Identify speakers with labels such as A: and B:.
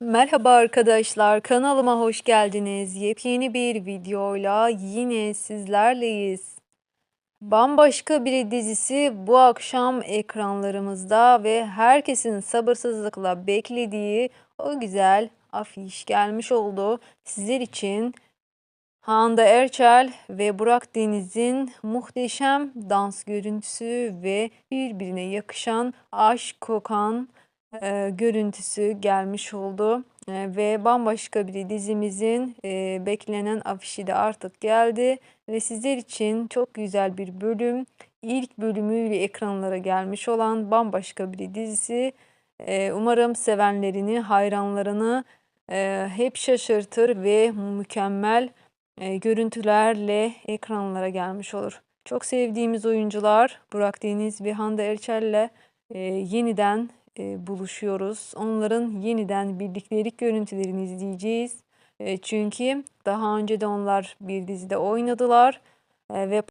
A: Merhaba arkadaşlar, kanalıma hoş geldiniz. Yepyeni bir videoyla yine sizlerleyiz. Bambaşka bir dizisi bu akşam ekranlarımızda ve herkesin sabırsızlıkla beklediği o güzel afiş gelmiş oldu. Sizler için Hande Erçel ve Burak Deniz'in muhteşem dans görüntüsü ve birbirine yakışan aşk kokan e, görüntüsü gelmiş oldu. E, ve bambaşka bir dizimizin e, beklenen afişi de artık geldi. Ve sizler için çok güzel bir bölüm. İlk bölümüyle ekranlara gelmiş olan bambaşka bir dizisi. E, umarım sevenlerini, hayranlarını e, hep şaşırtır ve mükemmel e, görüntülerle ekranlara gelmiş olur. Çok sevdiğimiz oyuncular Burak Deniz ve Hande Erçel'le e, yeniden e, buluşuyoruz. Onların yeniden birliktelik görüntülerini izleyeceğiz. E, çünkü daha önce de onlar bir dizide oynadılar E, ve